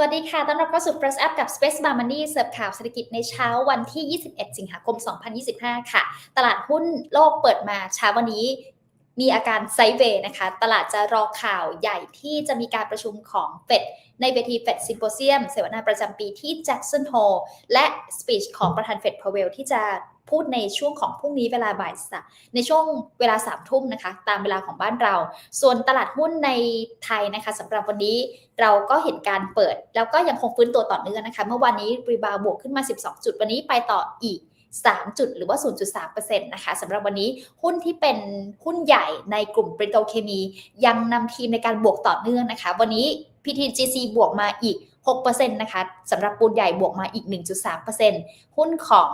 วัสดีค่ะ ต้อนรับเข้าสู่ Press Up กับ Space Bar Money เสิร์ฟข่าวเศรษฐกิจในเช้าวันที่ 21 สิงหาคม 2025 ค่ะ ตลาดหุ้นโลกเปิดมาเช้าวันนี้ มีอาการไซเวย์นะคะ ตลาดจะรอข่าวใหญ่ที่จะมีการประชุมของเฟดในเวทีเฟดซิมโพเซียมเสวนาประจำปีที่แจ็กสันโฮและสปีชของประธานเฟดพาวเวลที่จะพูดในช่วงของพรุ่งนี้เวลาบ่ายสามในช่วงเวลาสามทุ่มนะคะ ตามเวลาของบ้านเรา ส่วนตลาดหุ้นในไทยนะคะสำหรับวันนี้เราก็เห็นการเปิด แล้วก็ยังคงฟื้นตัวต่อเนื่องนะคะ เมื่อวานนี้รีบาวบวกขึ้นมา 12 จุดวันนี้ไปต่ออีก 3 จุดหรือว่า 0.3%นะคะสำหรับวันนี้หุ้นที่เป็นหุ้นใหญ่ในกลุ่มปริโตเคมี ยังนำทีมในการบวกต่อเนื่องนะคะ วันนี้ PTGC บวกมาอีก6%นะคะสำหรับปูนใหญ่บวกมาอีก 1.3%หุ้นของ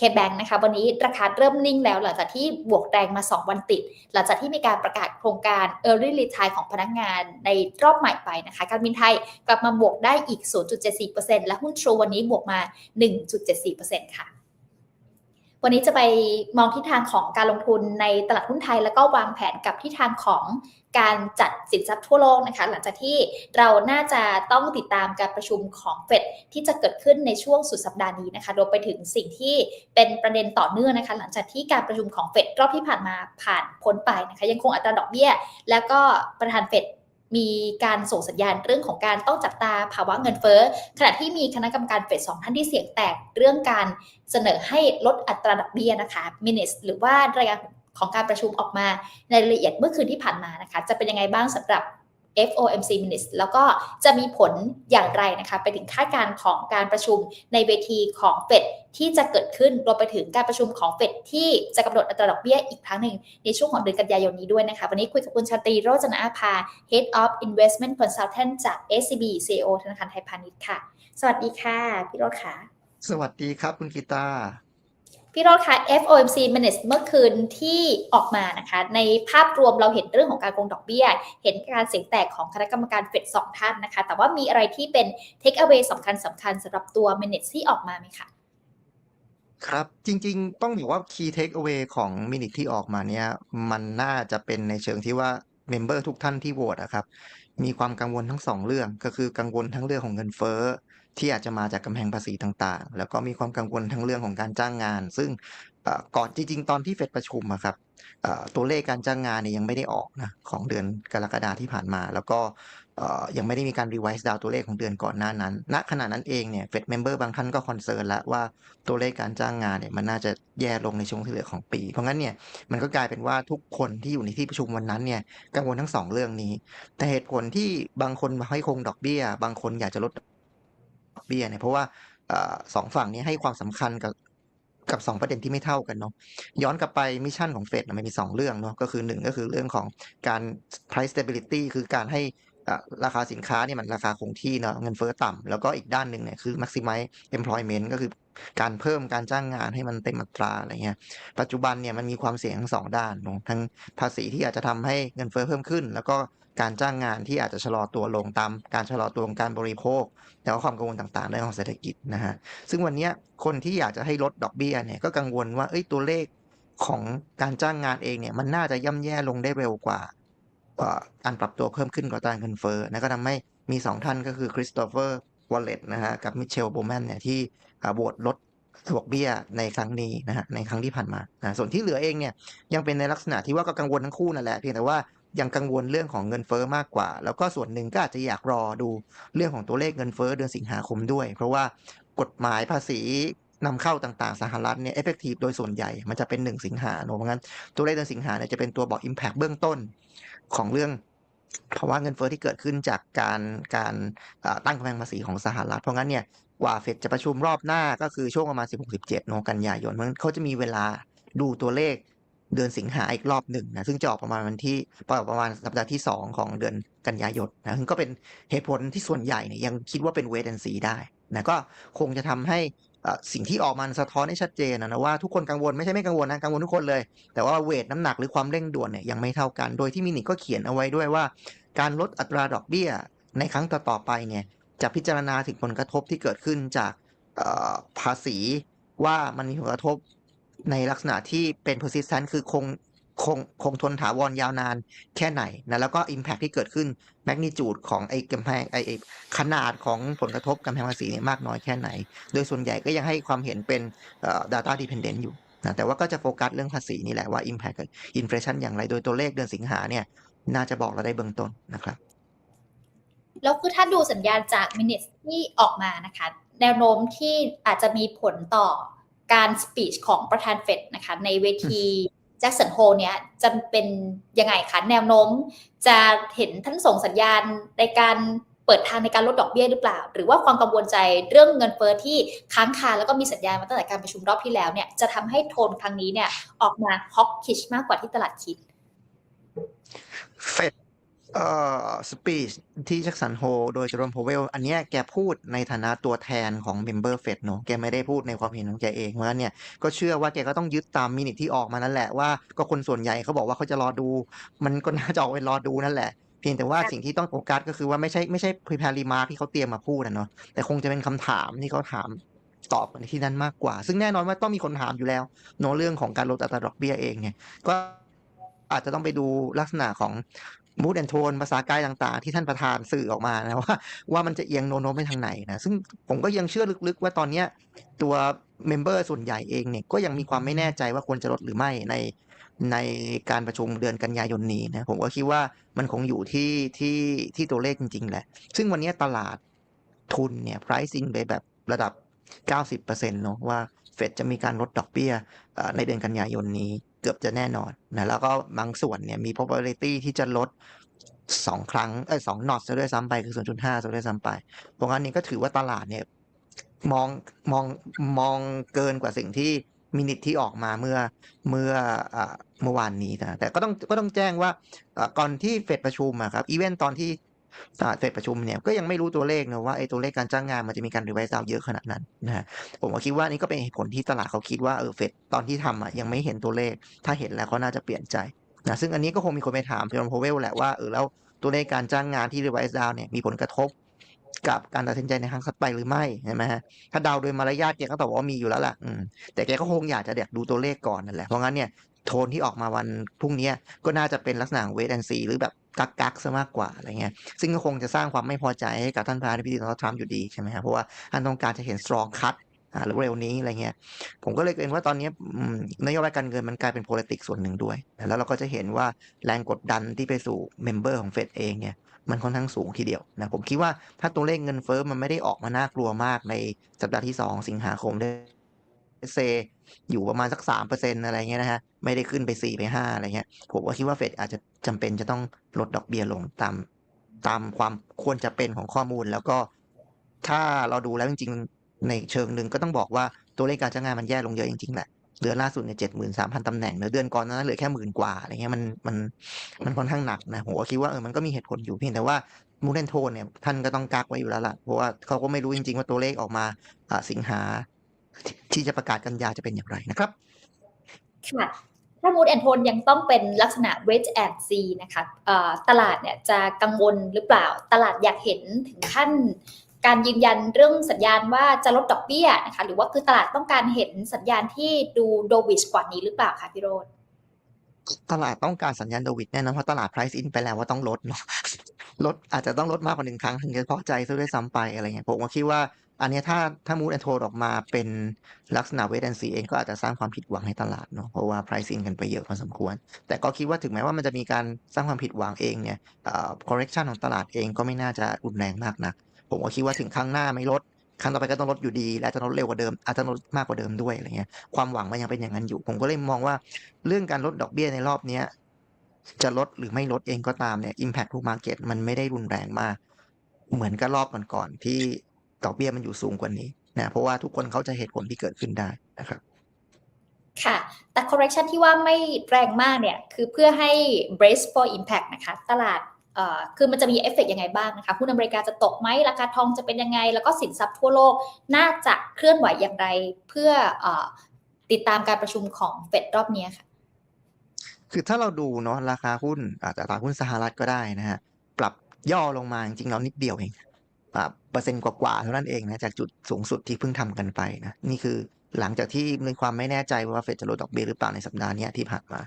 KBank นะคะ วันนี้ราคาเริ่มนิ่งแล้วหลังจากที่บวกแรงมา 2 วันติด หลังจากที่มีการประกาศโครงการ Early Retire ของพนักงานในรอบใหม่ไปนะคะ การบินไทยกลับมาบวกได้อีก 0.74%และหุ้น True วันนี้บวกมา 1.74%ค่ะ วันนี้จะไปมองทิศทางของการลงทุนในตลาดหุ้นไทย แล้วก็วางแผนกับทิศทางของการจัดสินทรัพย์ทั่วโลกนะคะ หลังจากที่เราน่าจะต้องติดตามการประชุมของเฟดที่จะเกิดขึ้นในช่วงสุดสัปดาห์นี้นะคะรวมไปถึงสิ่งที่เป็นประเด็นต่อเนื่องนะคะ หลังจากที่การประชุมของเฟดรอบที่ผ่านมาผ่านพ้นไปนะคะ ยังคงอัตราดอกเบี้ย แล้วก็ประธานเฟด มีการส่งสัญญาณเรื่องของการต้องจับตาภาวะเงินเฟ้อขณะที่มีคณะกรรมการเฟดสองท่านที่เสียงแตกเรื่องการเสนอให้ลดอัตราดอกเบี้ยนะคะมินิสหรือว่ารายงานของการประชุมออกมาในรายละเอียดเมื่อคืนที่ผ่านมานะคะจะเป็นยังไงบ้างสำหรับ FOMC minutes แล้วก็จะมีผลอย่างไรนะคะ ไปถึงคาดการณ์ของการประชุมในเวทีของเฟด ที่จะเกิดขึ้นรวมไปถึงการประชุมของเฟดที่จะกำหนดอัตราดอกเบี้ยอีกครั้งหนึ่งในช่วงของเดือนกันยายนนี้ด้วยนะคะ วันนี้คุยกับคุณชาตรีโรจนอาภา Head of Investment Consultant จาก SCB CEO ธนาคารไทยพาณิชย์ค่ะ สวัสดีค่ะ พี่โรจน์ค่ะ สวัสดีครับคุณกีตาร์พี่โรจน์คะ FOMC minutes เมื่อคืนที่ออกมานะคะ ในภาพรวมเราเห็นเรื่องของการคงดอกเบี้ย เห็นการเสียงแตกของคณะกรรมการเฟดสองท่านนะคะ แต่ว่ามีอะไรที่เป็น take away สำคัญสำคัญสำหรับตัว minutes ที่ออกมาไหมคะ ครับ จริง ๆ ต้องบอกว่า key takeaway ของมินิที่ออกมาเนี่ย มันน่าจะเป็นในเชิงที่ว่าเมมเบอร์ทุกท่านที่โหวตอะครับ มีความกังวลทั้งสองเรื่อง ก็คือกังวลทั้งเรื่องของเงินเฟ้อ ที่อาจจะมาจากกำแพงภาษีต่างๆ แล้วก็มีความกังวลทั้งเรื่องของการจ้างงาน ซึ่งก่อนจริง ๆ ตอนที่เฟดประชุมอะครับตัวเลขการจ้างงานเนี่ยยังไม่ได้ออกนะของเดือนกรกฎาที่ผ่านมา แล้วก็ ยังไม่ได้มีการรีไวซ์ดาวตัวเลขของเดือนก่อนหน้านั้น ณ ขณะนั้นเองเนี่ยเฟดเมมเบอร์บางท่านก็คอนเซิร์นแล้วว่าตัวเลขการจ้างงานเนี่ยมันน่าจะแย่ลงในช่วงที่เหลือของปี เพราะงั้นเนี่ยมันก็กลายเป็นว่าทุกคนที่อยู่ในที่ประชุมวันนั้นเนี่ยกังวลทั้งสองเรื่องนี้ แต่เหตุผลที่บางคนให้คงดอกเบี้ย บางคนอยากจะลดดอกเบี้ยเนี่ยเพราะว่าอสองฝั่งนี้ให้ความสำคัญกับกับสองประเด็นที่ไม่เท่ากันเนาะย้อนกลับไปมิชชั่นของเฟดมันมีสองเรื่องเนาะก็คือหนึ่งก็คือเรื่องของการ price stability คือการให้ ราคาสินค้าเนี่ยมันราคาคงที่เนาะเงินเฟ้อต่ำแล้วก็อีกด้านหนึ่งเนี่ยคือ maximize employment ก็คือการเพิ่มการจ้างงานให้มันเต็มอัตราอะไรเงี้ยปัจจุบันเนี่ยมันมีความเสี่ยงทั้งสองด้านทั้งภาษีที่อาจจะทำให้เงินเฟ้อเพิ่มขึ้น แล้วก็การจ้างงานที่อาจจะชะลอตัวลงตามการชะลอตัวของการบริโภค แล้วก็ความกังวลต่างๆเรื่องของเศรษฐกิจนะฮะซึ่งวันนี้คนที่อยากจะให้ลดดอกเบี้ยเนี่ยก็กังวลว่าเอ้ยตัวเลขของการจ้างงานเองเนี่ยมันน่าจะย่ำแย่ลงได้เร็วกว่า การปรับตัวเพิ่มขึ้นกว่าตราเงินเฟ้อนะก็ทำให้มีสองท่านก็คือคริสโตเฟอร์วอลเลตนะฮะกับมิเชลโบแมนเนี่ยที่โหวตลดดอกเบี้ยในครั้งนี้นะฮะในครั้งที่ผ่านมานะส่วนที่เหลือเองเนี่ยยังเป็นในลักษณะที่ว่าก็กังวลทั้งคู่นั่นแหละเพียงแต่ว่ายังกังวลเรื่องของเงินเฟ้อมากกว่า แล้วก็ส่วนหนึ่งก็อาจจะอยากรอดูเรื่องของตัวเลขเงินเฟ้อเดือนสิงหาคมด้วย เพราะว่ากฎหมายภาษีนำเข้าต่างๆ สหรัฐเนี่ยเอฟเฟกตีฟโดยส่วนใหญ่มันจะเป็นหนึ่งสิงหาเนอะเพราะงั้นตัวเลขเดือนสิงหาเนี่ยจะเป็นตัวบอก Impact เบื้องต้น ของเรื่องภาวะเงินเฟ้อที่เกิดขึ้นจากการการตั้งกำแพงภาษีของสหรัฐ เพราะงั้นเนี่ยกว่าเฟดจะประชุมรอบหน้าก็คือช่วงประมาณ 16-17เนอะกันยายนเพราะงั้นเขาจะมีเวลาดูตัวเลขเดือนสิงหาอีกรอบหนึ่งนะซึ่งจะออกประมาณวันที่ประมาณสัปดาห์ที่ 2 ของเดือนกันยายนนะซึ่งก็เป็นเหตุผลที่ส่วนใหญ่เนี่ยยังคิดว่าเป็นเวทแอนซีได้นะก็คงจะทำให้ สิ่งที่ออกมาสะท้อนให้ชัดเจนนะว่าทุกคนกังวลไม่ใช่ไม่กังวลนะกังวลทุกคนเลย แต่ว่าเวทน้ำหนักหรือความเร่งด่วนเนี่ยยังไม่เท่ากัน โดยที่มินิก็เขียนเอาไว้ด้วยว่า การลดอัตราดอกเบี้ยในครั้งต่อๆไปเนี่ยจะพิจารณาถึงผลกระทบที่เกิดขึ้นจากภาษีว่ามันมีผลกระทบในลักษณะที่เป็น persistent คือคง คงคงทนถาวรยาวนานแค่ไหนนะแล้วก็ impact ที่เกิดขึ้น magnitude ของไอ้กำแพงไอ้ไอ้ขนาดของผลกระทบกำแพงภาษีเนี่ยมากน้อยแค่ไหน โดยส่วนใหญ่ก็ยังให้ความเห็นเป็นเอ่อ data dependent อยู่นะแต่ว่าก็จะโฟกัสเรื่องภาษีนี่แหละว่า impact กับ inflation อย่างไร โดยตัวเลขเดือนสิงหาเนี่ยน่าจะบอกเราได้เบื้องต้นนะครับ แล้วคือถ้าดูสัญญาณจากมินิทที่ออกมานะคะ แนวโน้มที่อาจจะมีผลต่อการสปีชของประธานเฟดนะคะในเวที แจ็คสันโฮเนี้ยจะเป็นยังไงคะแนวโน้ม จะเห็นท่านส่งสัญญาณในการเปิดทางในการลดดอกเบี้ยหรือเปล่า หรือว่าความกังวลใจเรื่องเงินเฟ้อที่ค้างคาแล้วก็มีสัญญาณมาตั้งแต่การประชุมรอบที่แล้วเนี่ยจะทำให้โทนครั้งนี้เนี่ยออกมาฮอกคิชมากกว่าที่ตลาดคิดเฟด เอ่อสปีชที่แจ็คสันโฮโดยเจอร์มโพเวลอันเนี้ยแกพูดในฐานะตัวแทนของเมมเบอร์เฟดเนอะแกไม่ได้พูดในความเห็นของแกเองเพราะฉะนั้นเนี่ยก็เชื่อว่าแกก็ต้องยึดตามมินิที่ออกมานั่นแหละว่าก็คนส่วนใหญ่เขาบอกว่าเขาจะรอดู มันก็น่าจะออกไปรอดูนั่นแหละ เพียงแต่ว่าสิ่งที่ต้องโฟกัสก็คือว่าไม่ใช่ไม่ใช่ prepare remark ที่เขาเตรียมมาพูดนะเนาะแต่คงจะเป็นคำถามที่เขาถามตอบในที่นั้นมากกว่า ซึ่งแน่นอนว่าต้องมีคนถามอยู่แล้วเนอะเรื่องของการลดอัตราดอกเบี้ยเองเนี่ยก็อาจจะต้องไปดูลักษณะของ มูดแอนโทนภาษากายต่างๆ ที่ท่านประธานสื่อออกมานะว่าว่ามันจะเอียงโนโนมไปทางไหนนะซึ่งผมก็ยังเชื่อลึกๆ ว่าตอนเนี้ยตัวเมมเบอร์ส่วนใหญ่เองเนี่ยก็ยังมีความไม่แน่ใจว่าควรจะลดหรือไม่ในในการประชุมเดือนกันยายนนี้นะผมก็คิดว่ามันคงอยู่ที่ที่ที่ตัวเลขจริงๆแหละ ซึ่งวันนี้ตลาดทุนเนี่ย pricing ไปแบบระดับ 90%เนาะว่าเฟดจะมีการลดดอกเบี้ยในเดือนกันยายนนี้ กือบจะแน่นอนนะแล้วก็บางส่วนเนี่ยมี probability ที่จะลดสองครั้งเอ้ยสองนอตซะด้วยซ้ำไปคือ0.5ซะด้วยซ้ำไปเพราะงั้นนี้ก็ถือว่าตลาดเนี่ยมองมองมองเกินกว่าสิ่งที่มินิทที่ออกมาเมื่อเมื่อเมื่อวานนี้นะแต่ก็ต้องก็ต้องแจ้งว่าก่อนที่เฟดประชุมอะครับอีเวนต์ตอนที่ เฟดประชุมเนี่ยก็ยังไม่รู้ตัวเลขนะว่าไอ้ตัวเลขการจ้างงานมันจะมีการรีไวซ์ดาวเยอะขนาดนั้นนะฮะผมก็คิดว่านี่ก็เป็นเหตุผลที่ตลาดเขาคิดว่าเออเฟดตอนที่ทำอะยังไม่เห็นตัวเลข ถ้าเห็นแล้วเขาน่าจะเปลี่ยนใจนะซึ่งอันนี้ก็คงมีคนไปถามเพียร์โพเวลแหละว่าเออแล้วตัวเลขการจ้างงานที่รีไวซ์ดาวเนี่ยมีผลกระทบกับการตัดสินใจในครั้งถัดไปหรือไม่ใช่ไหมฮะถ้าเดาโดยมารยาทแกก็ตอบว่ามีอยู่แล้วล่ะแต่แกก็คงอยากจะเด็กดูตัวเลขก่อนนั่นแหละเพราะงั้นเนี่ย โทนที่ออกมาวันพรุ่งนี้ก็น่าจะเป็นลักษณะเวทแอนซีหรือแบบกักกักซะมากกว่าอะไรเงี้ย ซึ่งก็คงจะสร้างความไม่พอใจให้กับท่านประธานาธิบดีโดนัลด์ทรัมป์อยู่ดีใช่ไหมครับเพราะว่าท่านต้องการจะเห็น strong cut อ่าเร็วนี้อะไรเงี้ย ผมก็เลยเห็นว่าตอนนี้นโยบายการเงินมันกลายเป็น p o l i t i c ส่วนหนึ่งด้วย แล้วเราก็จะเห็นว่าแรงกดดันที่ไปสู่เมมเบอร์ของเฟดเองเนี่ยมันค่อนข้างสูงทีเดียวนะผมคิดว่าถ้าตัวเลขเงินเฟ้อมันไม่ได้ออกมาน่ากลัวมากในสัปดาห์ที่ 2 สิงหาคมได้ เซอยู่ประมาณสักสามเปอร์เซ็นอะไรเงี้ยนะฮะไม่ได้ขึ้นไปสี่ไปห้าอะไรเงี้ยผมก็คิดว่าเฟดอาจจะจำเป็นจะต้องลดดอกเบี้ยลงตามตามความควรจะเป็นของข้อมูล แล้วก็ถ้าเราดูแล้วจริงๆ ในเชิงหนึ่งก็ต้องบอกว่าตัวเลขการจ้างงานมันแย่ลงเยอะจริงๆแหละเดือนล่าสุดเนี่ยเจ็ดหมื่นสามพันตำแหน่งเนอเดือนก่อนนั้นเหลือแค่หมื่นกว่าอะไรเงี้ยมันมันมันค่อนข้างหนักนะผมก็คิดว่าเออมันก็มีเหตุผลอยู่เพียงแต่ว่ามูเดนโทนเนี่ยท่านก็ต้องกักไว้อยู่แล้วล่ะเพราะว่าเขาก็ไม่รู้จริงๆว่าตัวเลขออกมาอ่าสิงหา ที่ที่จะประกาศกันยาจะเป็นอย่างไรนะครับค่ะถ้า mood and tone ยังต้องเป็นลักษณะ wait and see นะคะเอ่อตลาดเนี่ยจะกังวลหรือเปล่า ตลาดอยากเห็นถึงขั้น การยืนยันเรื่องสัญญาณว่าจะลดดอกเบี้ยนะคะ หรือว่าคือตลาดต้องการเห็นสัญญาณที่ดูโดวิชกว่านี้หรือเปล่าคะพี่โรดตลาดต้องการสัญญาณโดวิดแน่นอนเพราะตลาด price in ไปแล้วว่าต้องลดเนาะลดอาจจะต้องลดมากกว่าหนึ่งครั้งถึงจะพอใจซะด้วยซ้ำไปอะไรเงี้ยผมก็คิดว่า อันนี้ถ้าถ้ามูดแอนโทออกมาเป็นลักษณะเวทแอนซีเองก็อาจจะสร้างความผิดหวังให้ตลาดเนาะเพราะว่า price in กันไปเยอะพอสมควร แต่ก็คิดว่าถึงแม้ว่ามันจะมีการสร้างความผิดหวังเองเนี่ยเอ่อ correction ของตลาดเองก็ไม่น่าจะรุนแรงมากนัก ผมก็คิดว่าถึงครั้งหน้าไม่ลดครั้งต่อไปก็ต้องลดอยู่ดี และจะลดเร็วกว่าเดิม อาจจะลดมากกว่าเดิมด้วยอะไรเงี้ย ความหวังมันยังเป็นอย่างนั้นอยู่ ผมก็เลยมองว่าเรื่องการลดดอกเบี้ยในรอบเนี้ยจะลดหรือไม่ลดเองก็ตามเนี่ย impact ทุก market มันไม่ได้รุนแรงมาก เหมือนกับรอบก่อนๆที่ ดอกเบี้ยมันอยู่สูงกว่านี้นะเพราะว่าทุกคนเข้าใจเหตุผลที่เกิดขึ้นได้นะครับค่ะ แต่ correction ที่ว่าไม่แรงมากเนี่ย คือเพื่อให้ brace for impact นะคะ ตลาดเอ่อคือมันจะมีเอฟเฟกต์ยังไงบ้างนะคะหุ้นอเมริกาจะตกไหมราคาทองจะเป็นยังไง แล้วก็สินทรัพย์ทั่วโลกน่าจะเคลื่อนไหวอย่างไร เพื่อเออติดตามการประชุมของเฟดรอบนี้ค่ะ คือถ้าเราดูเนาะราคาหุ้นอาจจะตลาดหุ้นสหรัฐก็ได้นะฮะ ปรับย่อลงมาจริงๆแล้วนิดเดียวเองอ่า เปอร์เซ็นต์กว่าๆเท่านั้นเองนะจากจุดสูงสุดที่เพิ่งทำกันไปนะนี่คือหลังจากที่มีความไม่แน่ใจว่าเฟดจะลดดอกเบี้ยหรือเปล่าในสัปดาห์นี้ที่ผ่านมา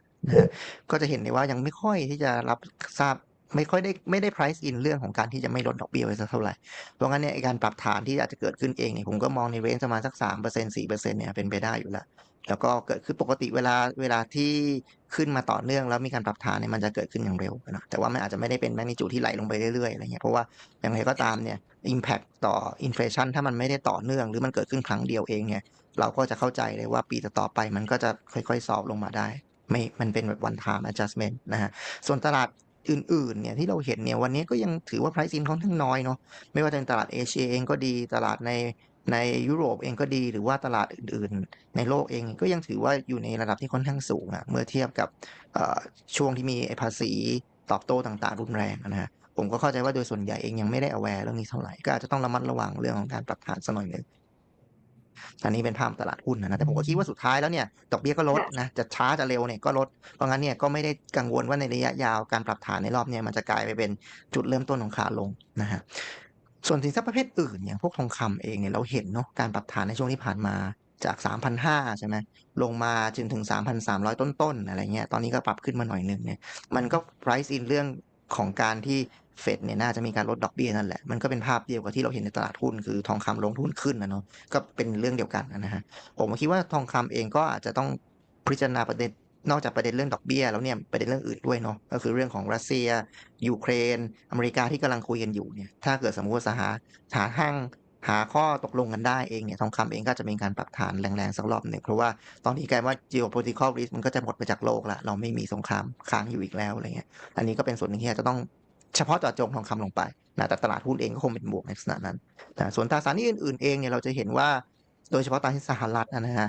ก็จะเห็นได้ว่ายังไม่ค่อยที่จะรับทราบไม่ค่อยได้ไม่ได้ price in เรื่องของการที่จะไม่ลดดอกเบี้ยไว้สักเท่าไหร่ เพราะงั้นเนี่ยการปรับฐานที่อาจจะเกิดขึ้นเองเนี่ยผมก็มองในเรนจ์ประมาณสักสามเปอร์เซ็นต์สี่เปอร์เซ็นต์เนี่ยเป็นไปได้อยู่แล้ว แล้วก็เกิดขึ้นปกติเวลาเวลาที่ขึ้นมาต่อเนื่องแล้วมีการปรับฐานเนี่ยมันจะเกิดขึ้นอย่างเร็วนะแต่ว่ามันอาจจะไม่ได้เป็นแมกนิจูดที่ไหลลงไปเรื่อยๆอะไรเงี้ยเพราะว่าอย่างไรก็ตามเนี่ย impact ต่อ inflation ถ้ามันไม่ได้ต่อเนื่อง หรือมันเกิดขึ้นครั้งเดียวเองเนี่ยเราก็จะเข้าใจเลยว่าปีต่อไปมันก็จะค่อยๆซอฟลงมาได้ ไม่มันเป็นแบบ one time adjustment นะฮะส่วนตลาดอื่นๆเนี่ยที่เราเห็นเนี่ยวันนี้ก็ยังถือว่า price in ค่อนข้างน้อยเนาะไม่ว่าจะเป็นตลาดเอเชียเองก็ดีตลาดใน ในยุโรปเองก็ดีหรือว่าตลาดอื่นๆ ในโลกเองก็ยังถือว่าอยู่ในระดับที่ค่อนข้างสูงอะเมื่อเทียบกับช่วงที่มีภาษีตอบโต้ต่างๆ รุนแรงนะฮะผมก็เข้าใจว่าโดยส่วนใหญ่เองยังไม่ได้ aware เรื่องนี้เท่าไหร่ก็อาจจะต้องระมัดระวังเรื่องของการปรับฐานสักหน่อยหนึ่งอันนี้เป็นภาพตลาดหุ้นนะนะแต่ผมก็คิดว่าสุดท้ายแล้วเนี่ยดอกเบี้ยก็ลดนะจะช้าจะเร็วเนี่ยก็ลดเพราะงั้นเนี่ยก็ไม่ได้กังวลว่าในระยะยาวการปรับฐานในรอบเนี่ยมันจะกลายไปเป็นจุดเริ่มต้นของขาลงนะฮะ ส่วนสินทรัพย์ประเภทอื่นอย่างพวกทองคำเองเนี่ยเราเห็นเนาะการปรับฐานในช่วงที่ผ่านมาจาก 3,500 ใช่ไหมลงมาจนถึง 3,300 ต้นๆ อะไรเงี้ย ตอนนี้ก็ปรับขึ้นมาหน่อยหนึงเนี่ย มันก็ price in เรื่องของการที่เฟดเนี่ยน่าจะมีการลดดอกเบี้ยนั่นแหละ มันก็เป็นภาพเดียวกับที่เราเห็นในตลาดหุ้นคือทองคำลงทุนขึ้นนะเนาะ ก็เป็นเรื่องเดียวกันนะฮะ ผมคิดว่าทองคำเองก็อาจจะต้องพิจารณาประเด็น นอกจากประเด็นเรื่องดอกเบี้ยแล้วเนี่ยประเด็นเรื่องอื่นด้วยเนาะก็คือเรื่องของรัสเซีย ยูเครน อเมริกาที่กำลังคุยกันอยู่เนี่ยถ้าเกิดสมมติว่าสหาหาห้างหาข้อตกลงกันได้เองเนี่ยทองคำเองก็จะมีการปรับฐานแรงๆ สักรอบหนึ่งเพราะว่าตอนนี้กลายว่า geopolitical risk มันก็จะหมดไปจากโลกละเราไม่มีสงครามค้างอยู่อีกแล้วอะไรเงี้ยอันนี้ก็เป็นส่วนหนึ่งที่จะต้องเฉพาะเจาะจงทองคำลงไปนะแต่ตลาดหุ้นเองก็คงเป็นบวกในลักษณะนั้นนะส่วนตราสารนี้อื่นๆเองเนี่ยเราจะเห็นว่า โดยเฉพาะตราที่สหรัฐนะฮะ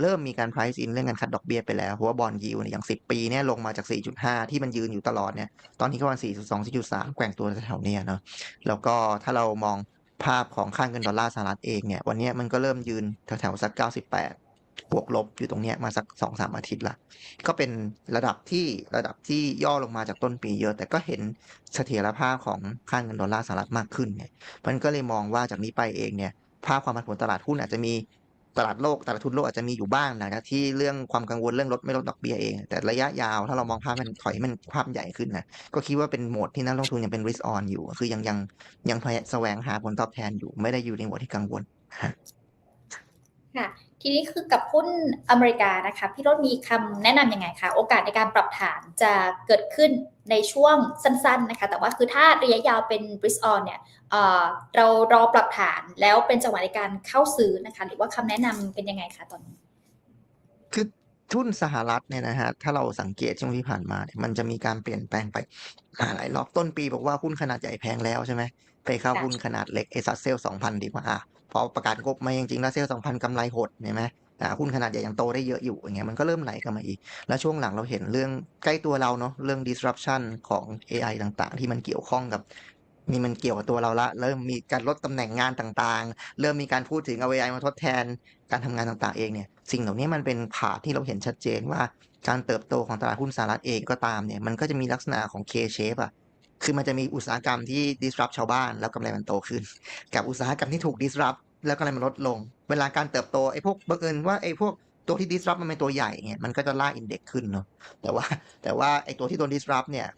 เริ่มมีการ price in เรื่องการคัดดอกเบี้ยไปแล้ว เพราะว่าบอลยิวเนี่ยอย่าง 10 ปีเนี่ยลงมาจาก 4.5 ที่มันยืนอยู่ตลอดเนี่ย ตอนนี้ก็ประมาณ4.2 4.3 แกว่งตัวแถวๆเนี้ยเนาะ แล้วก็ถ้าเรามองภาพของค่าเงินดอลลาร์สหรัฐเองเนี่ย วันนี้มันก็เริ่มยืนแถวๆสัก 98บวกลบอยู่ตรงเนี้ยมาสัก2-3อาทิตย์ละก็เป็นระดับที่ระดับที่ย่อลงมาจากต้นปีเยอะ แต่ก็เห็นเสถียรภาพของค่าเงินดอลลาร์สหรัฐมากขึ้นเนี่ยมันก็เลยมองว่าจากนี้ไปเองเนี่ย ภาพความผันผวนตลาดหุ้นอาจจะมีตลาดโลกตลาดทุนโลกอาจจะมีอยู่บ้างนะครับที่เรื่องความกังวลเรื่องลดไม่ลดดอกเบี้ยเอง แต่ระยะยาวถ้าเรามองภาพมันถอยมันภาพใหญ่ขึ้นนะก็คิดว่าเป็นโหมดที่นักลงทุนยังเป็น risk on อยู่ คือยังยังยังพยายามแสวงหาผลตอบแทนอยู่ไม่ได้อยู่ในโหมดที่กังวลค่ะ ทีนี้คือกับหุ้นอเมริกานะคะพี่รถมีคำแนะนำยังไงคะโอกาสในการปรับฐานจะเกิดขึ้นในช่วงสั้นๆนะคะ แต่ว่าคือถ้าระยะยาวเป็น risk on เนี่ยเเรารอปรับฐานแล้วเป็นจังหวะในการเข้าซื้อนะคะ หรือว่าคำแนะนำเป็นยังไงคะตอนนี้ ทุนสหรัฐเนี่ยนะฮะถ้าเราสังเกตช่วงที่ผ่านมาเนี่ยมันจะมีการเปลี่ยนแปลงไปหลายรอบต้นปีบอกว่าหุ้นขนาดใหญ่แพงแล้วใช่ไหมไปเข้าหุ้นขนาดเล็กไอซัสเซลสองพันดีกว่าอะพอประกาศงบมาจริงๆแล้วเซลสองพันกำไรหดเห็นไหมอ่าหุ้นขนาดใหญ่ยังโตได้เยอะอยู่อย่างเงี้ยมันก็เริ่มไหลกันมาอีก แล้วช่วงหลังเราเห็นเรื่องใกล้ตัวเราเนาะเรื่อง disruption ของ AI ต่างๆ ที่มันเกี่ยวข้องกับ นี่มันเกี่ยวกับตัวเราละ เริ่มมีการลดตำแหน่งงานต่างๆ เริ่มมีการพูดถึงเอา AI มาทดแทนการทำงานต่างๆ เองเนี่ย สิ่งเหล่านี้มันเป็นขาที่เราเห็นชัดเจนว่าการเติบโตของตลาดหุ้นสหรัฐเองก็ตามเนี่ย มันก็จะมีลักษณะของ K shape อะคือมันจะมีอุตสาหกรรมที่ disrupt ชาวบ้านแล้วกำไรมันโตขึ้น กับอุตสาหกรรมที่ถูก disrupt แล้วกำไรมันลดลง เวลาการเติบโตไอ้พวกบังเอิญว่าไอ้พวกตัวที่ disrupt มันเป็นตัวใหญ่เนี่ยมันก็จะล่าอินเด็กขึ้นเนาะแต่ว่าแต่ว่าไอ้ตัวที่โดน disrupt เนี่ย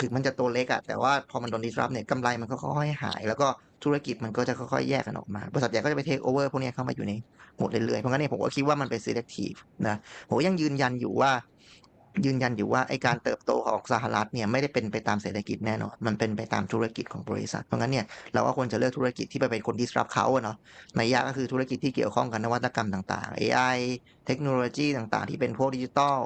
ถึงมันจะตัวเล็กอะแต่ว่าพอมันโดน disrupt เนี่ยกำไรมันก็ค่อยๆหาย แล้วก็ธุรกิจมันก็จะค่อยๆแยกกันออกมา บริษัทใหญ่ก็จะไป take over พวกนี้เข้ามาอยู่ในหมดเรื่อยๆ เพราะงั้นเนี่ยผมก็คิดว่ามันเป็น selective นะผมยังยืนยันอยู่ว่า ยืนยันอยู่ว่าไอการเติบโตของสหรัฐเนี่ยไม่ได้เป็นไปตามเศรษฐกิจแน่นอน มันเป็นไปตามธุรกิจของบริษัท เพราะงั้นเนี่ยเราก็ควรจะเลือกธุรกิจที่ไปเป็นคน disrupt เขาเนาะในยะก็คือธุรกิจที่เกี่ยวข้องกับนวัตกรรมต่างๆ AI เทคโนโลยีต่างๆ ที่เป็นพวกดิจิตอล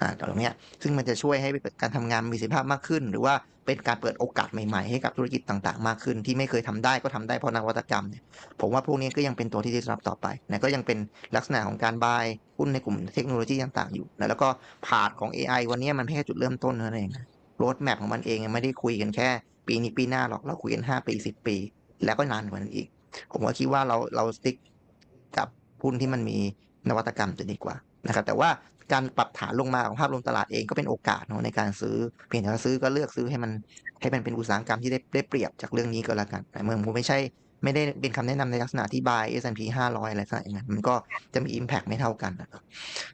อ่าตรงนี้ซึ่งมันจะช่วยให้การทำงานมีประสิทธิภาพมากขึ้น หรือว่าเป็นการเปิดโอกาสใหม่ๆ ให้กับธุรกิจต่างๆ มากขึ้น ที่ไม่เคยทำได้ก็ทำได้เพราะนวัตกรรมเนี่ยผมว่าพวกนี้ก็ยังเป็นตัวที่ disrupt ต่อไปนะก็ยังเป็นลักษณะของการบายหุ้นในกลุ่มเทคโนโลยีต่างๆอยู่นะแล้วก็ผาดของ AI วันนี้มันแค่จุดเริ่มต้นเท่านั้นเองโรดแมพของมันเองไม่ได้คุยกันแค่ ปีนี้ปีหน้าหรอกเราคุยกันห้าปีสิบปี แล้วก็นานกว่านั้นอีก ผมก็คิดว่าเราเราสติ๊กกับหุ้นที่มันมีนวัตกรรมจะดีกว่านะครับแต่ว่า การปรับฐานลงมาของภาพรวมตลาดเองก็เป็นโอกาสเนาะในการซื้อเพียงแต่ว่าซื้อก็เลือกซื้อให้มันให้มันเป็นอุตสาหกรรมที่ได้ได้เปรียบจากเรื่องนี้ก็แล้วกันแต่เมื่อผมไม่ใช่ไม่ได้เป็นคำแนะนำในลักษณะที่ buy S&P 500 อะไรสักอย่างนั้นมันก็จะมี impact ไม่เท่ากันนะครับ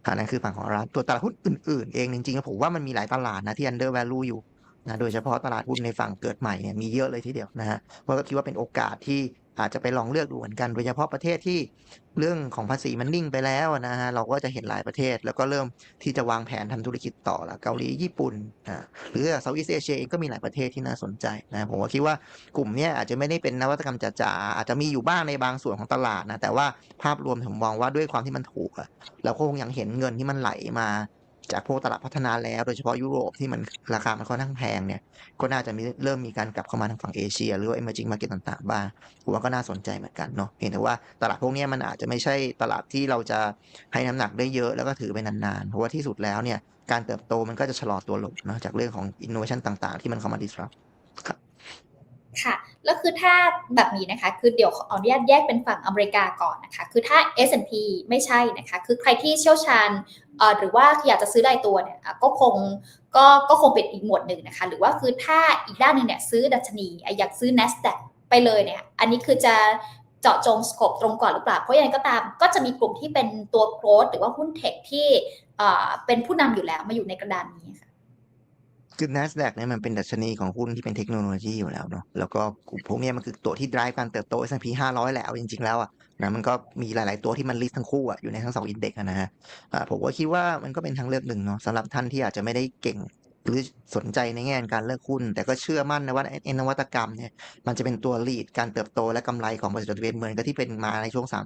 อันนั้นคือฝั่งของร้านตัวตลาดหุ้นอื่นๆ เองจริงๆผมว่ามันมีหลายตลาดนะที่ under value อยู่นะโดยเฉพาะตลาดหุ้นในฝั่งเกิดใหม่เนี่ยมีเยอะเลยทีเดียวนะฮะเพราะก็คิดว่าเป็นโอกาสที่ อาจจะไปลองเลือกดูเหมือนกัน โดยเฉพาะประเทศที่เรื่องของภาษีมันนิ่งไปแล้วนะฮะ เราก็จะเห็นหลายประเทศ แล้วก็เริ่มที่จะวางแผนทำธุรกิจต่อละเกาหลีญี่ปุ่นอ่าหรือเซาท์อีสเอเชียเองก็มีหลายประเทศที่น่าสนใจนะผมก็คิดว่ากลุ่มเนี้ยอาจจะไม่ได้เป็นนวัตกรรมจ๋าๆอาจจะมีอยู่บ้างในบางส่วนของตลาดนะแต่ว่าภาพรวมผมมองว่าด้วยความที่มันถูกเราก็คงยังเห็นเงินที่มันไหลมา จากพวกตลาดพัฒนาแล้ว โดยเฉพาะยุโรปที่มันราคามันค่อนข้างแพงเนี่ย ก็น่าจะมีเริ่มมีการกลับเข้ามาทางฝั่งเอเชีย หรือว่า emerging market ต่างๆ บ้างผมว่าก็น่าสนใจเหมือนกันเนาะเพียงแต่ว่าตลาดพวกนี้มันอาจจะไม่ใช่ตลาดที่เราจะให้น้ำหนักได้เยอะแล้วก็ถือไปนานๆ เพราะว่าที่สุดแล้วเนี่ยการเติบโตมันก็จะชะลอตัวลงเนะจากเรื่องของ innovation ต่างๆ ที่มันเข้ามา disrupt ค่ะแล้วคือถ้าแบบนี้นะคะ คือเดี๋ยวขออนุญาตแยกเป็นฝั่งอเมริกาก่อนนะคะ คือถ้า S&P ไม่ใช่นะคะ คือใครที่เชี่ยวชาญหรือว่าอยากจะซื้อรายตัวเนี่ยก็คงก็ก็คงเป็นอีกหมวดหนึ่งนะคะ หรือว่าคือถ้าอีกด้านหนึ่งเนี่ยซื้อดัชนีอยากซื้อ NASDAQ ไปเลยเนี่ย อันนี้คือจะเจาะจงสโคปตรงก่อนหรือเปล่า เพราะยังไงก็ตามก็จะมีกลุ่มที่เป็นตัวโกรดหรือว่าหุ้นเทคที่เอ่อเป็นผู้นำอยู่แล้วมาอยู่ในกระดานนี้ค่ะ คือ NASDAQ เนี่ยมันเป็นดัชนีของหุ้นที่เป็นเทคโนโลยีอยู่แล้วเนาะแล้วก็กลุ่มพวกเนี้ยมันคือตัวที่ drive การเติบโต S&P 500 แหละเอาจริง ๆ แล้วอะนะมันก็มีหลายๆตัวที่มัน list ทั้งคู่อะอยู่ในทั้งสองอินเด็กซ์นะฮะผมก็คิดว่ามันก็เป็นทางเลือกหนึ่งเนาะสำหรับท่านที่อาจจะไม่ได้เก่งหรือสนใจในแง่การเลือกหุ้น แต่ก็เชื่อมั่นนะว่าไอ้นวัตกรรมเนี่ยมันจะเป็นตัว lead การเติบโตและกำไรของบริษัทจดทะเบียนเมือนกับที่เป็นมาในช่วงสาม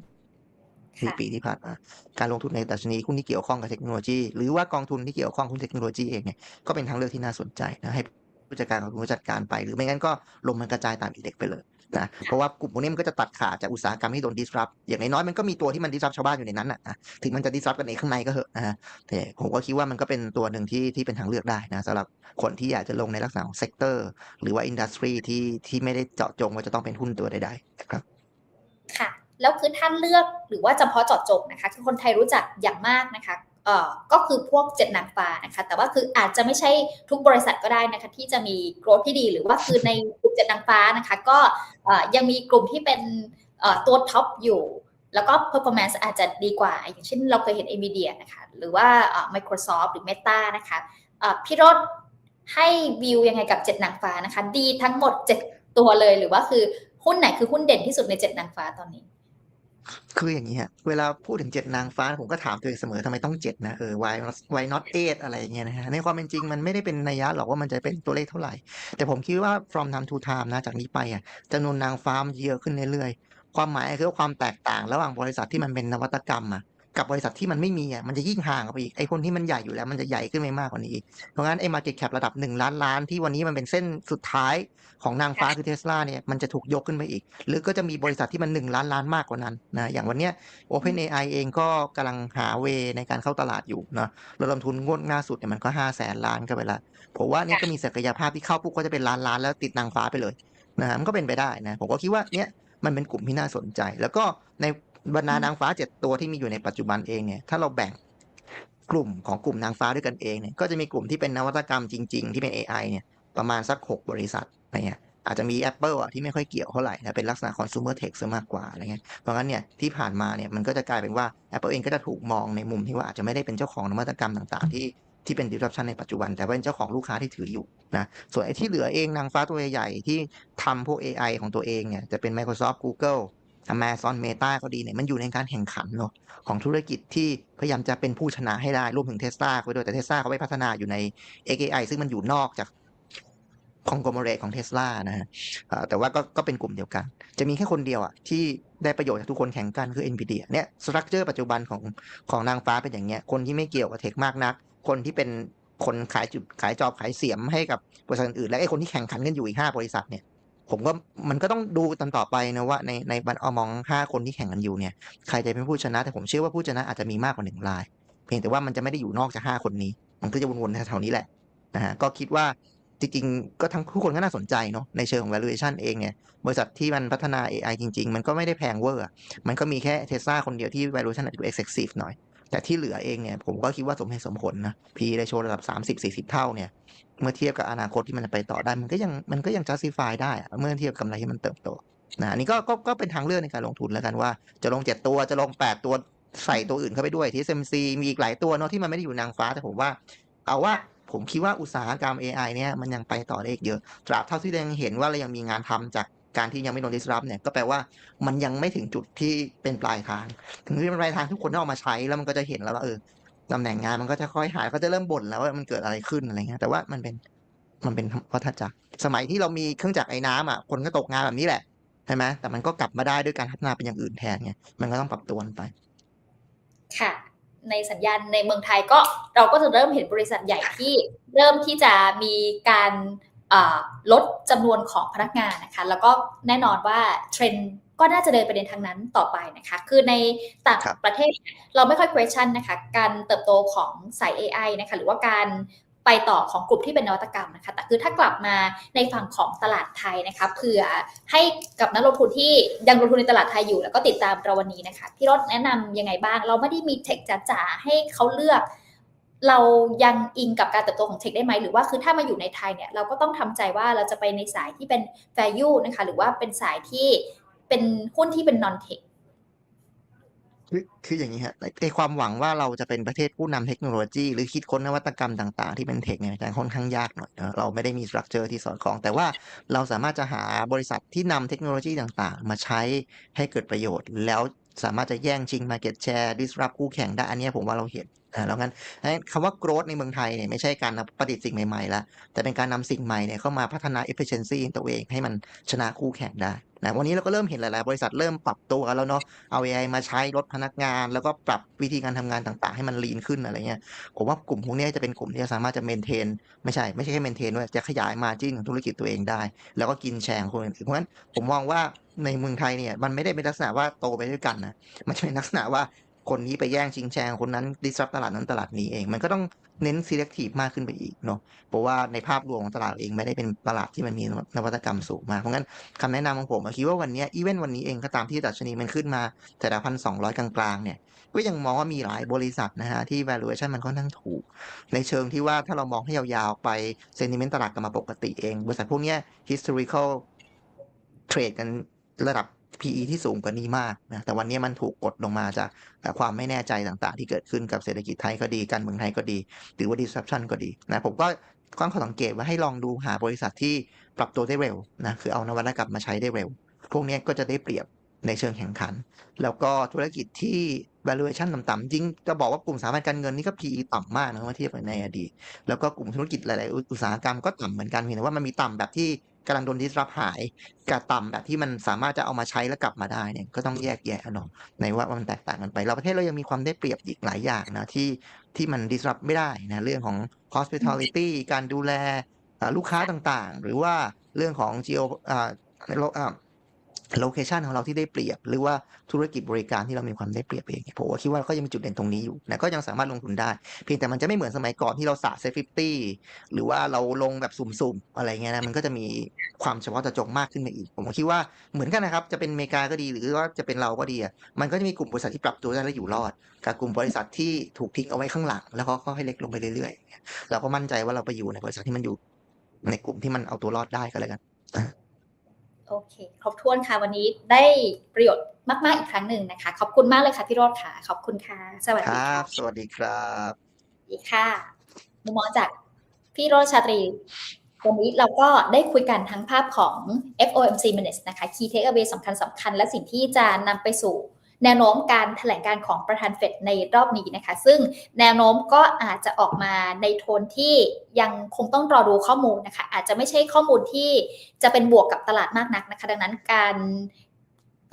สี่ค่ะปีที่ผ่านมา การลงทุนในดัชนีหุ้นที่เกี่ยวข้องกับเทคโนโลยี หรือว่ากองทุนที่เกี่ยวข้องหุ้นเทคโนโลยีเองเนี่ยก็เป็นทางเลือกที่น่าสนใจนะให้ผู้จัดการของผู้จัดการไป หรือไม่งั้นก็ลงมันกระจายตามอินเด็กซ์ไปเลยนะเพราะว่ากลุ่มพวกนี้มันก็จะตัดขาดจากอุตสาหกรรมที่โดน disrupt อย่างน้อยๆมันก็มีตัวที่มัน disrupt ชาวบ้านอยู่ในนั้นนะนะถึงมันจะ disrupt กันเองข้างในก็เหอะนะฮะแต่ผมก็คิดว่ามันก็เป็นตัวหนึ่งที่ที่เป็นทางเลือกได้นะสำหรับคนที่อยากจะลงในลักษณะของเซกเตอร์หรือว่าอินดัสทรีที่ที่ไม่ได้เจาะจงว่าจะต้องเป็นหุ้นตัวใดๆนะครับค่ะ แล้วคือท่านเลือกหรือว่าเพาะเจาะจงนะคะคือคนไทยรู้จักอย่างมากนะคะเอ่อก็คือพวกเจ็ดนางฟ้านะคะแต่ว่าคืออาจจะไม่ใช่ทุกบริษัทก็ได้นะคะที่จะมีโกรธที่ดีหรือว่าคือในกลุ่มเจ็ดนางฟ้านะคะก็เอ่อยังมีกลุ่มที่เป็นเอ่อตัวท็อปอยู่แล้วก็ performance อาจจะดีกว่า อย่างเช่นเราเคยเห็น NVIDIA นะคะหรือว่า Microsoft หรือ Meta นะคะพี่รถให้วิวยังไงกับเจ็ดนางฟ้านะคะ ดีทั้งหมดเจ็ดตัวเลยหรือว่าคือหุ้นไหนคือหุ้นเด่นที่สุดในเจ็ดนางฟ้าตอนนี้ คืออย่างนี้ฮะเวลาพูดถึงเจ็ดนางฟ้าผมก็ถามตัวเองเสมอทำไมต้องเจ็ดนะเออ why why not eight อะไรอย่างเงี้ยนะฮะในความเป็นจริงมันไม่ได้เป็นนัยยะหรอกว่ามันจะเป็นตัวเลขเท่าไหร่ แต่ผมคิดว่า from time to time นะจากนี้ไปอะจำนวนนางฟ้ามันเยอะขึ้นเรื่อยๆ ความหมายคือความแตกต่างระหว่างบริษัทที่มันเป็นนวัตกรรมอะกับบริษัทที่มันไม่มีอะมันจะยิ่งห่างออกไปอีกไอ้คนที่มันใหญ่อยู่แล้วมันจะใหญ่ขึ้นไปมากกว่านี้อีกเพราะงั้นไอ้ market cap ระดับหนึ่งล้านล้านที่วันนี้มันเป็นเส้นสุดท้าย ของนางฟ้าคือเทสลาเนี่ยมันจะถูกยกขึ้นไปอีก หรือก็จะมีบริษัทที่มันหนึ่งล้านล้านมากกว่านั้นนะอย่างวันเนี้ย OpenAI เองก็กำลังหาเวในการเข้าตลาดอยู่เนาะระดมทุนงวดล่าสุดเนี่ยมันก็ห้าแสนล้านก็ไปละผมว่าเนี่ยก็มีศักยภาพที่เข้าปุ๊บก็จะเป็นล้านล้านแล้วติดนางฟ้าไปเลยนะฮะมันก็เป็นไปได้นะผมก็คิดว่าเนี่ยมันเป็นกลุ่มที่น่าสนใจ แล้วก็ในบรรดานางฟ้าเจ็ดตัวที่มีอยู่ในปัจจุบันเองเนี่ยถ้าเราแบ่งกลุ่มของกลุ่มนางฟ้าด้วยกันเองเนี่ยก็จะมีกลุ่มที่เป็นนวัตกรรมจริง ๆ ที่เป็น AI เนี่ย ประมาณสักหกบริษัทอะไรเงี้ยอาจจะมี Apple อะที่ไม่ค่อยเกี่ยวเท่าไหร่นะเป็นลักษณะ consumer tech ซะมากกว่าอะไรเงี้ยเพราะงั้นเนี่ยที่ผ่านมาเนี่ยมันก็จะกลายเป็นว่า Apple เองก็จะถูกมองในมุมที่ว่าอาจจะไม่ได้เป็นเจ้าของนวัตกรรมต่างๆ ที่ที่เป็น disruption ในปัจจุบัน แต่ว่าเป็นเจ้าของลูกค้าที่ถืออยู่นะส่วนไอ้ที่เหลือเองนางฟ้าตัวใหญ่ๆที่ทำพวก AI ของตัวเองเนี่ยจะเป็น Microsoft Google Amazon Meta ก็ดีเนี่ยมันอยู่ในการแข่งขันเนาะของธุรกิจที่พยายามจะเป็นผู้ชนะให้ได้รวมถึง Tesla ก็ด้วยแต่ Tesla เขาไปพัฒนาอยู่ใน AI ซึ่งมันอยู่นอกจาก คองโกลมเรตของ Tesla นะฮะแต่ว่าก็ก็เป็นกลุ่มเดียวกัน จะมีแค่คนเดียวอะที่ได้ประโยชน์จากทุกคนแข่งกันคือ NVIDIA เนี่ยสตรัคเจอร์ปัจจุบันของของนางฟ้าเป็นอย่างเงี้ยคนที่ไม่เกี่ยวกับเทคมากนัก คนที่เป็นคนขายจุดขายจอบขายเสียมให้กับบริษัทอื่นและไอ้คนที่แข่งขันกันอยู่อีกห้าบริษัทเนี่ยผมก็มันก็ต้องดูกันต่อไปนะว่าในในบันอมองห้าคนที่แข่งกันอยู่เนี่ยใครจะเป็นผู้ชนะ แต่ผมเชื่อว่าผู้ชนะอาจจะมีมากกว่าหนึ่งราย เพียงแต่ว่ามันจะไม่ได้อยู่นอกจากห้าคนนี้ มันก็จะวนๆแถวๆนี้แหละนะฮะก็คิดว่า จริงๆ ก็ทั้งทุกคนก็น่าสนใจเนาะในเชิงของ valuation เองเนี่ย บริษัทที่มันพัฒนา AI จริง ๆ มันก็ไม่ได้แพงเวอร์มันก็มีแค่เทสลาคนเดียวที่ valuation อาจจะดู excessive หน่อย แต่ที่เหลือเองเนี่ย ผมก็คิดว่าสมเหตุสมผลนะ P ratio ระดับ 30-40 เท่าเนี่ย เมื่อเทียบกับอนาคตที่มันจะไปต่อได้มันก็ยังมันก็ยัง justify ได้ เมื่อเทียบกับกำไรที่มันเติบโตนะอันนี้ก็ก็ก็เป็นทางเลือกในการลงทุนแล้วกันว่า จะลง 7 ตัวจะลง 8 ตัวใส่ตัวอื่นเข้าไปด้วย TSMC มีอีกหลายตัวเนาะที่มันไม่ได้อยู่นางฟ้าแต่ผมว่า เอาว่า ผมคิดว่าอุตสาหกรรม AI เนี่ยมันยังไปต่อได้อีกเยอะ ตราบเท่าที่เรายังเห็นว่าเรายังมีงานทำจากการที่ยังไม่โดน disrupt เนี่ยก็แปลว่ามันยังไม่ถึงจุดที่เป็นปลายทาง ถึงที่เป็นปลายทางทุกคนต้องเอามาใช้แล้วมันก็จะเห็นแล้วว่าเออตำแหน่งงานมันก็จะค่อยหายก็จะเริ่มบ่นแล้วว่ามันเกิดอะไรขึ้นอะไรเงี้ยแต่ว่ามันเป็นมันเป็นวัฏจักรสมัยที่เรามีเครื่องจักรไอ้น้ำอะคนก็ตกงานแบบนี้แหละใช่ไหมแต่มันก็กลับมาได้ด้วยการพัฒนาเป็นอย่างอื่นแทนไงมันก็ต้องปรับตัวกันไป ค่ะ ในสัญญาณในเมืองไทยก็เราก็จะเริ่มเห็นบริษัทใหญ่ที่เริ่มที่จะมีการอ่าลดจำนวนของพนักงานนะคะ แล้วก็แน่นอนว่าเทรนด์ก็น่าจะเดินไปในทางนั้นต่อไปนะคะ คือในต่างครับประเทศเราไม่ค่อย question นะคะ การเติบโตของสาย AI นะคะ หรือว่าการ ไปต่อของกลุ่มที่เป็นนวัตกรรมนะคะ แต่คือถ้ากลับมาในฝั่งของตลาดไทยนะคะเผื่อให้กับนักลงทุนที่ยังลงทุนในตลาดไทยอยู่ แล้วก็ติดตามเราวันนี้นะคะพี่รถแนะนำยังไงบ้าง เราไม่ได้มีเทคจ๋าๆให้เขาเลือก เรายังอิงกับการเติบโตของเทคได้ไหมหรือว่าคือถ้ามาอยู่ในไทยเนี่ยเราก็ต้องทำใจว่าเราจะไปในสายที่เป็น value นะคะหรือว่าเป็นสายที่เป็นหุ้นที่เป็น non tech คือคืออย่างนี้ฮะในในความหวังว่าเราจะเป็นประเทศผู้นำเทคโนโลยี หรือคิดค้นนวัตกรรมต่างๆ ที่เป็นเทคเนี่ยจะค่อนข้างยากหน่อยเราไม่ได้มีสตรัคเจอร์ที่สอดคล้อง แต่ว่าเราสามารถจะหาบริษัทที่นำเทคโนโลยีต่างๆ มาใช้ให้เกิดประโยชน์ แล้วสามารถจะแย่งชิง market share disrupt คู่แข่งได้อันนี้ผมว่าเราเห็น อ่าแล้วงั้นคำว่า growth ในเมืองไทยเนี่ยไม่ใช่การประดิษฐ์สิ่งใหม่ๆล้วแต่เป็นการนำสิ่งใหม่เนี่ยเข้ามาพัฒนา efficiency ตัวเองให้มันชนะคู่แข่งได้นะวันนี้เราก็เริ่มเห็นหลายๆ บริษัทเริ่มปรับตัวแล้วเนาะเอา AI มาใช้ลดพนักงาน แล้วก็ปรับวิธีการทำงานต่างๆ ให้มันลีนขึ้นอะไรเงี้ยผมว่ากลุ่มพวกนี้จะเป็นกลุ่มที่สามารถจะเมนเทนไม่ใช่ไม่ใช่แค่เมนเทนด้วยจะขยายมาจิ้นของธุรกิจตัวเองได้ แล้วก็กินแชร์ของคนอื่นเพราะฉะนั้นผมมองว่าในเมืองไทยเนี่ยมันไม่ได้เป็นลักษณะว่าโตไปด้วยกันนะมันจะเป็นลักษณะว่า คนนี้ไปแย่งชิงแชร์คนนั้น disrupt ตลาดนั้นตลาดนี้เอง มันก็ต้องเน้น selective มากขึ้นไปอีกเนาะเพราะว่าในภาพรวมของตลาดเองไม่ได้เป็นตลาดที่มันมีนวัตกรรมสูงมากเพราะงั้นคำแนะนำของผมอะคิดว่าวันนี้อีเวนต์วันนี้เองก็ตามที่ดัชนีมันขึ้นมาแต่ละพันสองร้อยกลางๆเนี่ยก็ยังมองว่ามีหลายบริษัทนะฮะที่ valuation มันค่อนข้างถูก ในเชิงที่ว่าถ้าเรามองให้ยาวๆไป sentiment ตลาดกลับมาปกติเอง บริษัทพวกเนี้ย historical เทรดกันระดับ PE ที่สูงกว่านี้มากนะแต่วันนี้มันถูกกดลงมาจากความไม่แน่ใจต่างๆ ที่เกิดขึ้นกับเศรษฐกิจไทยก็ดีการเมืองไทยก็ดี หรือว่า disruption ก็ดีนะผมก็ก้อนข้อสังเกตว่าให้ลองดูหาบริษัทที่ปรับตัวได้เร็วนะคือเอานวัตกรรมมาใช้ได้เร็ว พวกนี้ก็จะได้เปรียบในเชิงแข่งขัน แล้วก็ธุรกิจที่ valuation ต่ำๆจริงจะบอกว่ากลุ่มสถาบันการเงินนี่ก็ PE ต่ำมากนะเมื่อเทียบกับในอดีตแล้วก็กลุ่มธุรกิจหลาย ๆ อุตสาหกรรมก็ต่ำเหมือนกันเพียงแต่ว่ามันมีต่ำแบบที่ กำลังโดนดิสรับหายกับต่ำแบบที่มันสามารถจะเอามาใช้แล้วกลับมาได้เนี่ยก็ต้องแยกแยะเนาะในว่ามันแตกต่างกันไป เราประเทศเรายังมีความได้เปรียบอีกหลายอย่างนะที่ที่มันดิสรับไม่ได้นะเรื่องของ hospitality การดูแลลูกค้าต่างๆ หรือว่าเรื่องของ geo อ่า โลเคชันของเราที่ได้เปรียบ หรือว่าธุรกิจบริการที่เรามีความได้เปรียบเองผมว่าคิดว่าก็ยังมีจุดเด่นตรงนี้อยู่นะก็ยังสามารถลงทุนได้ เพียงแต่มันจะไม่เหมือนสมัยก่อนที่เราสะเซฟฟิตี้หรือว่าเราลงแบบสุ่มๆอะไรเงี้ยนะมันก็จะมีความเฉพาะเจาะจงมากขึ้นไปอีก ผมคิดว่าเหมือนกันนะครับ จะเป็นอเมริกาก็ดีหรือว่าจะเป็นเราก็ดีอะมันก็จะมีกลุ่มบริษัทที่ปรับตัวได้และอยู่รอด กับกลุ่มบริษัทที่ถูกทิ้งเอาไว้ข้างหลัง แล้วก็ค่อยๆเล็กลงไปเรื่อยๆเราก็มั่นใจว่าเราไปอยู่ในบริษัทที่มันอยู่ในกลุ่มที่มันเอาตัวรอดได้ก็แล้วกัน โอเค ครบถ้วนค่ะวันนี้ได้ประโยชน์มาก ๆ อีกครั้งหนึ่งนะคะ ขอบคุณมากเลยค่ะพี่โรดค่ะ ขอบคุณค่ะ สวัสคดีรัค่ะบสวัสดีครับสวัสดีค่ะมุมมองจากพี่โรจน์ชาตรี วันนี้เราก็ได้คุยกันทั้งภาพของ FOMC minutes นะคะ key takeaway สำคัญสำคัญและสิ่งที่จะนำไปสู่ แนวโน้มการแถลงการของประธานเฟดในรอบนี้นะคะ ซึ่งแนวโน้มก็อาจจะออกมาในโทนที่ยังคงต้องรอดูข้อมูลนะคะ อาจจะไม่ใช่ข้อมูลที่จะเป็นบวกกับตลาดมากนักนะคะ ดังนั้นการ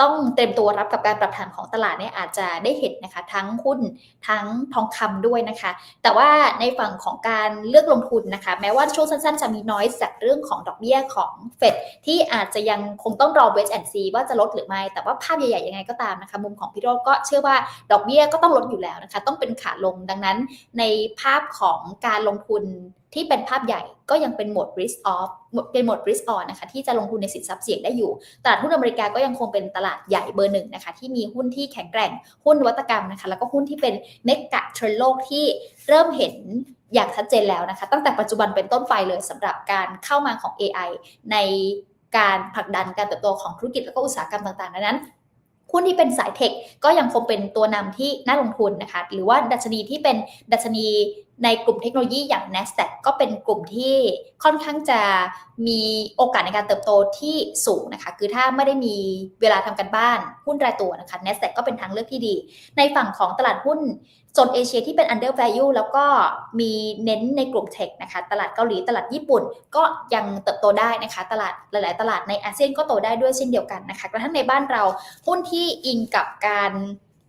ต้องเตรียมตัวรับกับการปรับฐานของตลาดเนี่ยอาจจะได้เห็นนะคะ ทั้งหุ้นทั้งทองคำด้วยนะคะ แต่ว่าในฝั่งของการเลือกลงทุนนะคะ แม้ว่าช่วงสั้นๆ จะมีน้อยจากเรื่องของดอกเบี้ยของเฟดที่อาจจะยังคงต้องรอเวสแอนซีว่าจะลดหรือไม่ แต่ว่าภาพใหญ่ๆยังไงก็ตามนะคะ มุมของพี่โรจก็เชื่อว่าดอกเบี้ยก็ต้องลดอยู่แล้วนะคะ ต้องเป็นขาลงดังนั้น ในภาพของการลงทุน ที่เป็นภาพใหญ่ก็ยังเป็นโหมด risk off เป็นโหมด risk on นะคะที่จะลงทุนในสินทรัพย์เสี่ยงได้อยู่ ตลาดหุ้นอเมริกาก็ยังคงเป็นตลาดใหญ่เบอร์หนึ่งนะคะที่มีหุ้นที่แข็งแกร่ง หุ้นวัตกรรมนะคะแล้วก็หุ้นที่เป็นเมกะเทรนโลกที่เริ่มเห็นอย่างชัดเจนแล้วนะคะ ตั้งแต่ปัจจุบันเป็นต้นไปเลยสำหรับการเข้ามาของ AI ในการผลักดันการเติบโตของธุรกิจแล้วก็อุตสาหกรรมต่างๆดังนั้นหุ้นที่เป็นสายเทคก็ยังคงเป็นตัวนำที่น่าลงทุนนะคะ หรือว่าดัชนีที่เป็นดัชนี ในกลุ่มเทคโนโลยีอย่าง NASDAQ ก็เป็นกลุ่มที่ค่อนข้างจะมีโอกาสในการเติบโตที่สูงนะคะ คือถ้าไม่ได้มีเวลาทำกันบ้านหุ้นรายตัวนะคะ NASDAQ ก็เป็นทางเลือกที่ดี ในฝั่งของตลาดหุ้นโซนเอเชียที่เป็น under value แล้วก็มีเน้นในกลุ่มเทคนะคะ ตลาดเกาหลี ตลาดญี่ปุ่นก็ยังเติบโตได้นะคะ ตลาดหลาย ๆ ตลาดในอาเซียนก็โตได้ด้วยเช่นเดียวกันนะคะกระทั่งในบ้านเราหุ้นที่อิงกับการ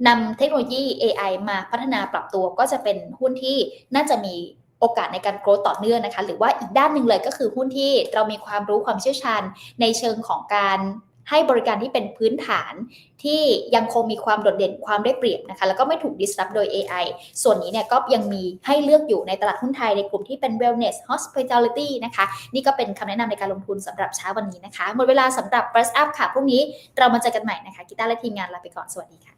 นำเทคโนโลยี AI มาพัฒนาปรับตัวก็จะเป็นหุ้นที่น่าจะมีโอกาสในการโกรต่อเนื่องนะคะ หรือว่าอีกด้านหนึ่งเลยก็คือหุ้นที่เรามีความรู้ความเชี่ยวชาญในเชิงของการให้บริการที่เป็นพื้นฐานที่ยังคงมีความโดดเด่นความได้เปรียบนะคะ แล้วก็ไม่ถูก disrupt โดย AI ส่วนนี้เนี่ยก็ยังมีให้เลือกอยู่ในตลาดหุ้นไทยในกลุ่มที่เป็น wellness hospitality นะคะ นี่ก็เป็นคำแนะนำในการลงทุนสำหรับเช้าวันนี้นะคะ หมดเวลาสำหรับ Brush Up ค่ะ พรุ่งนี้เรามาเจอกันใหม่นะคะกีตาร์และทีมงานลาไปก่อนสวัสดีค่ะ